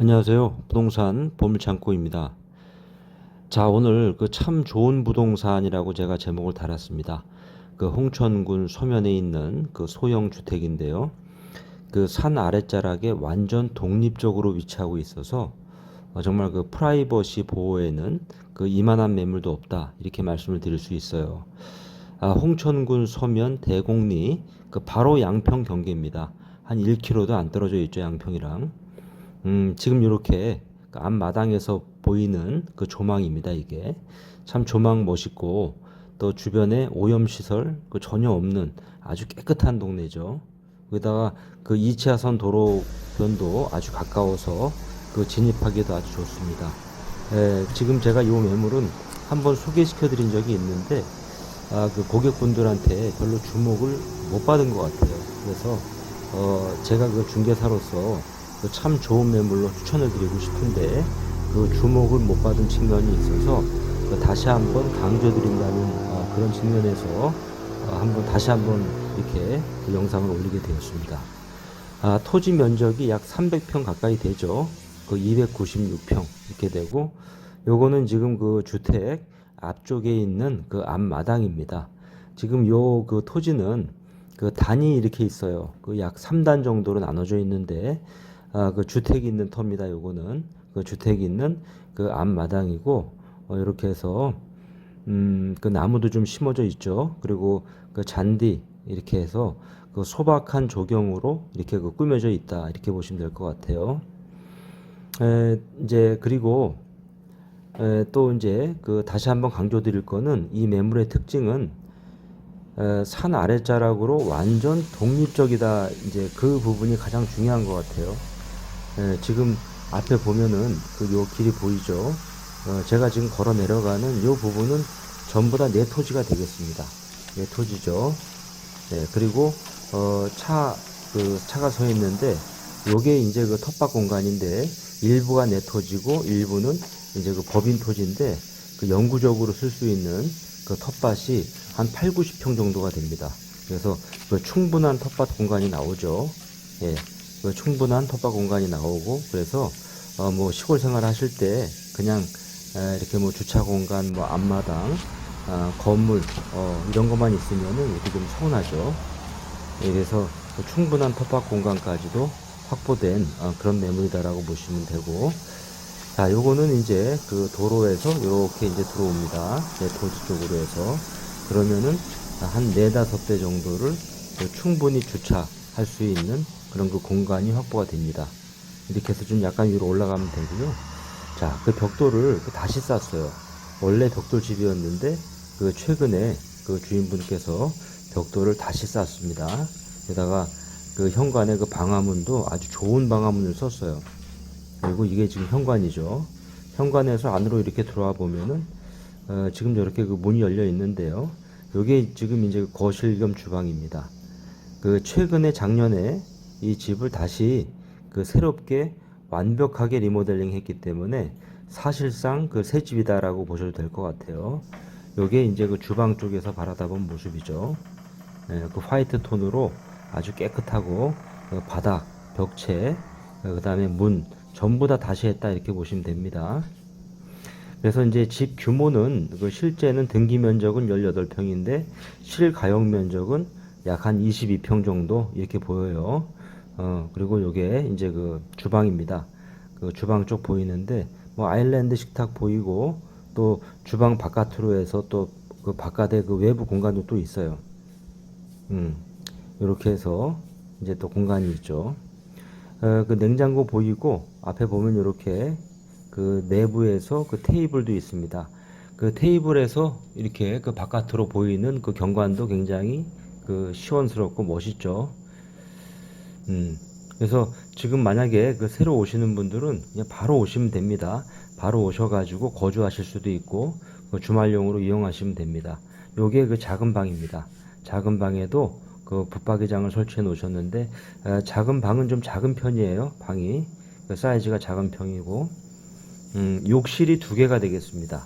안녕하세요. 부동산 보물창고입니다. 자, 오늘 그 참 좋은 부동산이라고 제가 제목을 달았습니다. 그 홍천군 소면에 있는 그 소형 주택인데요. 그 산 아랫자락에 완전 독립적으로 위치하고 있어서 어, 정말 그 프라이버시 보호에는 그 이만한 매물도 없다. 이렇게 말씀을 드릴 수 있어요. 아, 홍천군 서면 대곡리 그 바로 양평 경계입니다. 한 1km도 안 떨어져 있죠, 양평이랑. 음, 지금 이렇게 그 앞마당에서 보이는 그 조망입니다, 이게. 참 조망 멋있고 또 주변에 오염 시설 그 전혀 없는 아주 깨끗한 동네죠. 거기다가 그 2차선 도로 변도 아주 가까워서 그 진입하기도 아주 좋습니다. 에, 지금 제가 이 매물은 한번 소개시켜 드린 적이 있는데 아, 그 고객분들한테 별로 주목을 못 받은 것 같아요. 그래서 어, 제가 그 중개사로서 그 참 좋은 매물로 추천을 드리고 싶은데 그 주목을 못 받은 측면이 있어서 그 다시 한번 강조드린다는 어, 그런 측면에서 어, 한번 다시 한번 이렇게 그 영상을 올리게 되었습니다. 아, 토지 면적이 약 300평 가까이 되죠. 그 296평 이렇게 되고 요거는 지금 그 주택 앞쪽에 있는 그 앞마당입니다. 지금 요 그 토지는 그 단이 이렇게 있어요. 그 약 3단 정도로 나눠져 있는데 아, 그 주택이 있는 터입니다. 요거는 그 주택이 있는 그 앞마당이고 어, 이렇게 해서 음, 그 나무도 좀 심어져 있죠. 그리고 그 잔디 이렇게 해서 그 소박한 조경으로 이렇게 그 꾸며져 있다. 이렇게 보시면 될 것 같아요. 에, 이제 그리고 에, 또 이제 그 다시 한번 강조드릴 거는 이 매물의 특징은 에, 산 아랫자락으로 완전 독립적이다. 이제 그 부분이 가장 중요한 것 같아요. 에, 지금 앞에 보면은 그 요 길이 보이죠. 어, 제가 지금 걸어 내려가는 요 부분은 전부 다 내 토지가 되겠습니다. 내 토지죠. 네, 그리고 어, 차, 그 차가 서 있는데 요게 이제 그 텃밭 공간인데 일부가 내 토지고 일부는 이제 그 법인 토지인데 그 영구적으로 쓸 수 있는 그 텃밭이 한 8, 90평 정도가 됩니다. 그래서 그 충분한 텃밭 공간이 나오죠. 예. 그 충분한 텃밭 공간이 나오고 그래서 어, 뭐 시골 생활 하실 때 그냥 에, 이렇게 뭐 주차 공간, 뭐 앞마당, 아, 건물 어, 이런 것만 있으면은 이렇게 좀 서운하죠. 예, 그래서 그 충분한 텃밭 공간까지도 확보된 어, 그런 매물이다라고 보시면 되고. 자 요거는 이제 그 도로에서 이렇게 이제 들어옵니다. 내 토지 쪽으로 해서. 그러면은 한 네다섯 대 정도를 그 충분히 주차할 수 있는 그런 그 공간이 확보가 됩니다 이렇게 해서 좀 약간 위로 올라가면 되고요 자 그 벽돌을 그 다시 쌌어요 원래 벽돌 집이었는데 그 최근에 그 주인분께서 벽돌을 다시 쌌습니다 게다가 그 현관의 그 방화문도 아주 좋은 방화문을 썼어요. 그리고 이게 지금 현관이죠. 현관에서 안으로 이렇게 들어와 보면은 어, 지금 이렇게 그 문이 열려 있는데요. 요게 지금 이제 거실 겸 주방입니다. 그 최근에 작년에 이 집을 다시 그 새롭게 완벽하게 리모델링 했기 때문에 사실상 그 새 집이다라고 보셔도 될 것 같아요. 요게 이제 그 주방 쪽에서 바라다 본 모습이죠. 예, 그 화이트 톤으로 아주 깨끗하고 그 바닥, 벽체, 그 다음에 문 전부 다 다시 했다 이렇게 보시면 됩니다. 그래서 이제 집 규모는 그 실제는 등기 면적은 18평인데 실가용 면적은 약 한 22평 정도 이렇게 보여요. 어, 그리고 요게 이제 그 주방입니다. 그 주방 쪽 보이는데 뭐 아일랜드 식탁 보이고 또 주방 바깥으로 해서 또 그 바깥에 그 외부 공간도 또 있어요. 음. 이렇게 해서 이제 또 공간이 있죠. 어, 그 냉장고 보이고 앞에 보면 이렇게 그 내부에서 그 테이블도 있습니다. 그 테이블에서 이렇게 그 바깥으로 보이는 그 경관도 굉장히 그 시원스럽고 멋있죠. 음. 그래서 지금 만약에 그 새로 오시는 분들은 그냥 바로 오시면 됩니다. 바로 오셔가지고 거주하실 수도 있고 그 주말용으로 이용하시면 됩니다. 요게 그 작은 방입니다. 작은 방에도 그 붙박이장을 설치해 놓으셨는데 에, 작은 방은 좀 작은 편이에요. 방이 그 사이즈가 작은 편이고 음, 욕실이 두 개가 되겠습니다.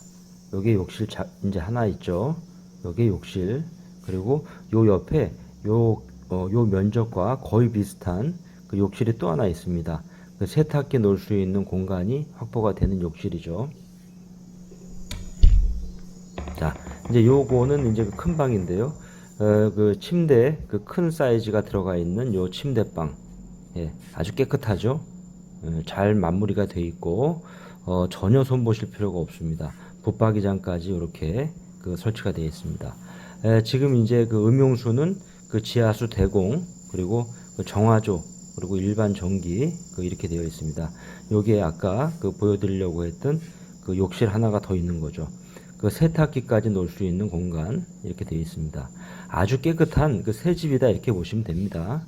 여기 욕실 자, 이제 하나 있죠. 여기 욕실 그리고 요 옆에 요, 어, 요 면적과 거의 비슷한 그 욕실이 또 하나 있습니다. 그 세탁기 놓을 수 있는 공간이 확보가 되는 욕실이죠. 자, 이제 요거는 이제 그 큰 방인데요. 어, 그 침대 그 큰 사이즈가 들어가 있는 요 침대방. 예, 아주 깨끗하죠. 어, 잘 마무리가 돼 있고 어, 전혀 손보실 필요가 없습니다. 붙박이장까지 이렇게 그 설치가 되어 있습니다. 에, 지금 이제 그 음용수는 그 지하수 대공 그리고 그 정화조 그리고 일반 전기 그 이렇게 되어 있습니다. 여기에 아까 그 보여드리려고 했던 그 욕실 하나가 더 있는 거죠. 그 세탁기까지 놓을 수 있는 공간 이렇게 되어 있습니다. 아주 깨끗한 그 새 집이다 이렇게 보시면 됩니다.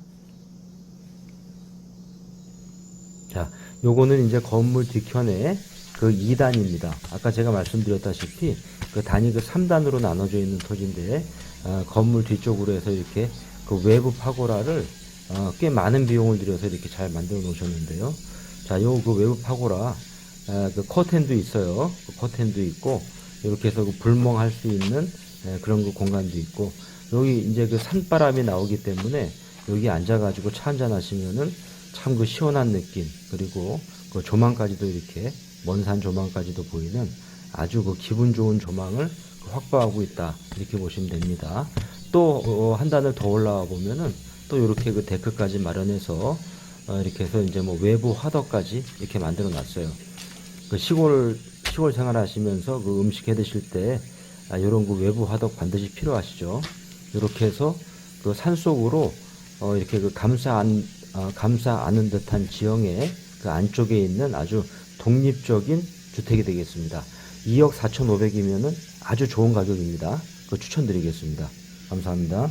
자, 요거는 이제 건물 뒤편에 그 2단입니다. 아까 제가 말씀드렸다시피 그 단이 그 3단으로 나눠져 있는 토지인데 어, 건물 뒤쪽으로 해서 이렇게 그 외부 파고라를 어, 꽤 많은 비용을 들여서 이렇게 잘 만들어 놓으셨는데요. 자, 요 그 외부 파고라 어, 그 커튼도 있어요. 그 커튼도 있고 이렇게 해서 그 불멍할 수 있는 예, 그런 그 공간도 있고 여기 이제 그 산바람이 나오기 때문에 여기 앉아가지고 차 한잔 하시면은 참 그 시원한 느낌 그리고 그 조망까지도 이렇게 먼 산 조망까지도 보이는 아주 그 기분 좋은 조망을 그 확보하고 있다 이렇게 보시면 됩니다. 또 어, 한 단을 더 올라와 보면은 또 이렇게 그 데크까지 마련해서 어, 이렇게 해서 이제 뭐 외부 화덕까지 이렇게 만들어 놨어요. 그 시골 시골 생활하시면서 그 음식 해 드실 때 아, 이런 그 외부 화덕 반드시 필요하시죠. 이렇게 해서 그 산 속으로 어, 이렇게 그 감싸 안 어, 감싸 안은 듯한 지형의 그 안쪽에 있는 아주 독립적인 주택이 되겠습니다. 2억 4,500이면은 아주 좋은 가격입니다. 그 추천드리겠습니다. 감사합니다.